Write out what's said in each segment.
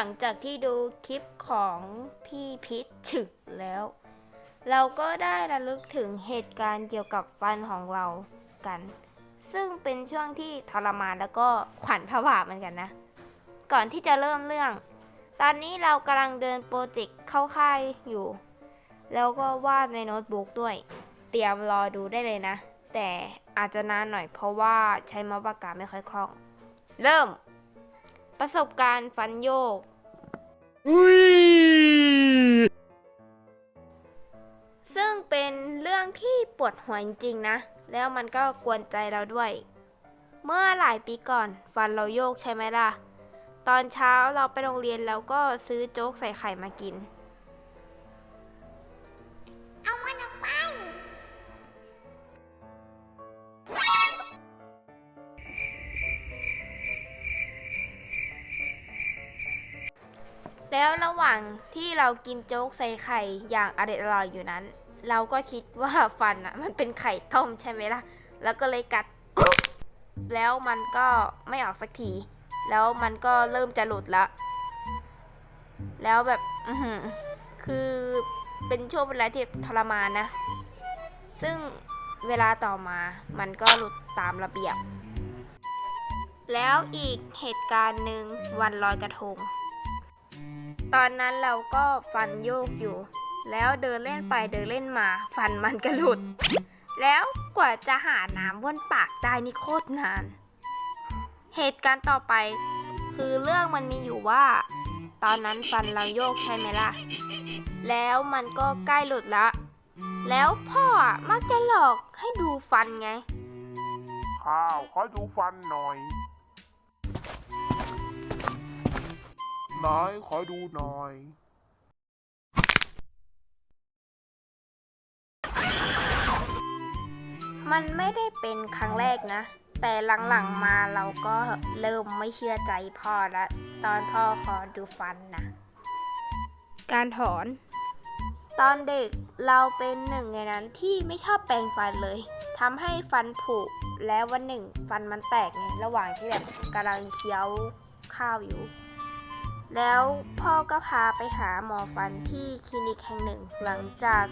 หลังจากที่ดูคลิปของพี่พิชฉึกแล้ว เราก็ได้ระลึกถึงเหตุการณ์เกี่ยวกับฟันของเรากัน ซึ่งเป็นช่วงที่ทรมานแล้วก็ขวัญผวาเหมือนกันนะ ก่อนที่จะเริ่มเรื่อง ตอนนี้เรากำลังเดินโปรเจกต์เข้าค่ายอยู่ แล้วก็วาดในโน้ตบุ๊กด้วย เตรียมรอดูได้เลยนะ แต่อาจจะนานหน่อยเพราะว่าใช้เมาส์ปากกาไม่ค่อยคล่อง เริ่ม ประสบการณ์ฟันโยก ซึ่งเป็นเรื่องที่ปวดหัวจริงๆนะ แล้วมันก็กวนใจเราด้วย เมื่อหลายปีก่อนฟันเราโยกใช่ไหมล่ะ ตอนเช้าเราไปโรงเรียนแล้วก็ซื้อโจ๊กใส่ไข่มากิน แล้วระหว่างที่เรากินโจ๊กใส่ไข่อย่างอร่อยอร่อยอยู่นั้น เราก็คิดว่าฟันอะมันเป็นไข่ต้มใช่ไหมล่ะ แล้วก็เลยกัดแล้วมันก็ไม่ออกสักที แล้วมันก็เริ่มจะหลุดละ แล้วแบบอืคือเป็นช่วงเวลาที่ทรมานนะ ซึ่งเวลาต่อมามันก็หลุดตามระเบียบ แล้วอีกเหตุการณ์หนึ่งวันลอยกระทง ตอนนั้นเราก็ฟันโยกอยู่ แล้วเดินเล่นไปเดินเล่นมา ฟันมันก็หลุด แล้วกว่าจะหาน้ำบ้วนปากได้นี่โคตรนาน เหตุการณ์ต่อไป คือเรื่องมันมีอยู่ว่า ตอนนั้นฟันเราโยกใช่ไหมล่ะ แล้วมันก็ใกล้หลุดละ แล้วพ่ออะมักจะหลอกให้ดูฟันไง ข้าวขอดูฟันหน่อย ไหนขอดูหน่อย มันไม่ได้เป็นครั้งแรกนะ แต่หลังๆมาเราก็เริ่มไม่เชื่อใจพ่อละ ตอนพ่อขอดูฟันนะ การถอน ตอนเด็กเราเป็นหนึ่งในนั้นที่ไม่ชอบแปรงฟันเลย ทำให้ฟันผุ แล้ววันหนึ่ง ฟันมันแตกไงระหว่างที่แบบกำลังเคี้ยวข้าวอยู่ แล้วพ่อก็พาไปหาหมอฟันที่คลินิกแห่งหนึ่ง หลังจาก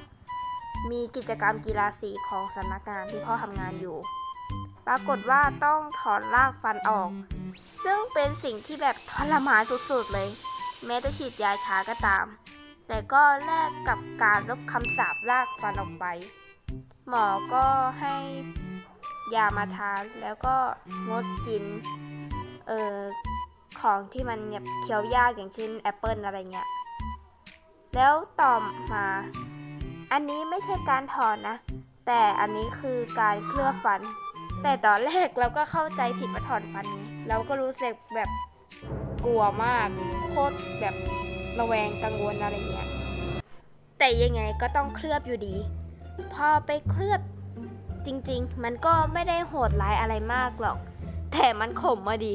มีกิจกรรมกีฬาสีของสำนักงานที่พ่อทำงานอยู่ ปรากฏว่าต้องถอนรากฟันออก ซึ่งเป็นสิ่งที่แบบทรมานสุดๆเลย แม้จะฉีดยาช้าก็ตาม แต่ก็แลกกับการลบคำสาปรากฟันออกไป หมอก็ให้ยามาทานแล้วก็งดกิน เอ่อ ของที่มันแบบเคี้ยวยากอย่างเช่นแอปเปิลอะไรเงี้ย แล้วต่อมา อันนี้ไม่ใช่การถอนนะ แต่อันนี้คือการเคลือบฟัน แต่ตอนแรกเราก็เข้าใจผิดว่าถอนฟัน เราก็รู้สึกแบบกลัวมาก โคตรแบบระแวงกังวลอะไรเงี้ย แต่ยังไงก็ต้องเคลือบอยู่ดี พอไปเคลือบจริง ๆ มันก็ไม่ได้โหดร้ายอะไรมากหรอก แต่มันขมมาดี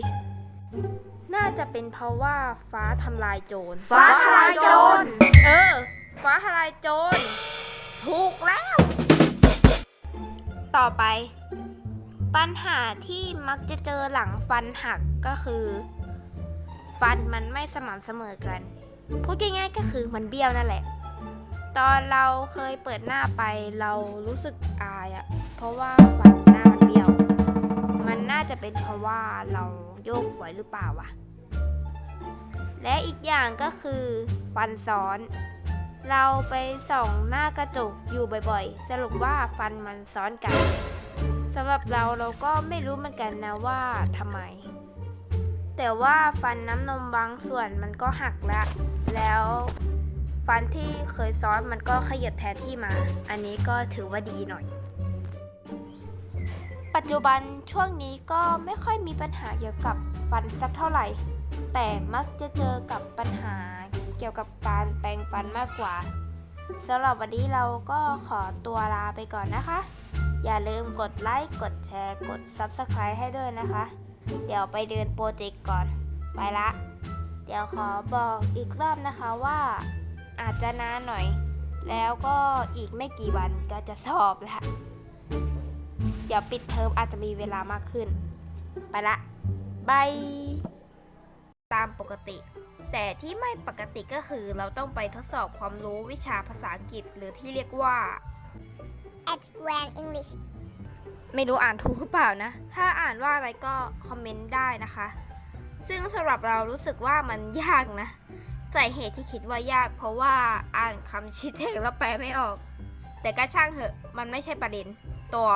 น่าจะเป็นเพราะว่าฟ้าทำลายโจร ฟ้าทลายโจร เออ ฟ้าทลายโจร ถูกแล้ว ต่อไป ปัญหาที่มักจะเจอหลังฟันหักก็คือ ฟันมันไม่สม่ำเสมอกัน พูดง่ายๆก็คือมันเบี้ยวนั่นแหละ ตอนเราเคยเปิดหน้าไปเรารู้สึกอายอะเพราะว่าฟันหน้ามันเบี้ยวมันน่าจะเป็นเพราะว่าเราโยกหัวหรือเปล่าวะ และอีกอย่างก็คือฟันซ้อน เราไปส่องหน้ากระจกอยู่บ่อยๆ สรุปว่าฟันมันซ้อนกันสำหรับเราเราก็ไม่รู้เหมือนกันนะว่าทำไม แต่ว่าฟันน้ำนมบางส่วนมันก็หักละแล้วฟันที่เคยซ้อนมันก็ขยับแทนที่มา อันนี้ก็ถือว่าดีหน่อย ปัจจุบันช่วงนี้ก็ไม่ค่อยมีปัญหาเกี่ยวกับฟันสักเท่าไหร่ แต่มักจะเจอกับปัญหาเกี่ยวกับการแปรงฟันมากกว่าสำหรับวันนี้เราก็ขอตัวลาไปก่อนนะคะ อย่าลืมกดไลค์ กดแชร์ กด Subscribe ให้ด้วยนะคะ เดี๋ยวไปเดินโปรเจกต์ก่อน ไปละ เดี๋ยวขอบอกอีกรอบนะคะว่าอาจจะนานหน่อย แล้วก็อีกไม่กี่วันก็จะสอบละ ดี๋ยวปิดเทอมอาจจะมีเวลามากขึ้น ไปละบายตามปกกติ แต่ที่ไม่ปกติก็คือเราต้องไปทดสอบความรู้วิชาภาษาอังกฤษหรือที่เรียกว่า at grand English ไม่รู้อ่านถูกหรือเปล่านะ ถ้าอ่านว่าอะไรก็คอมเมนต์ได้นะคะ ซึ่งสำหรับเรารู้สึกว่ามันยากนะสาเหตุที่คิดว่ายาก เพราะว่าอ่านคำชี้แจงแล้วแปลไม่ออก แต่ก็ช่างเถอะ มันไม่ใช่ประเด็น ตัว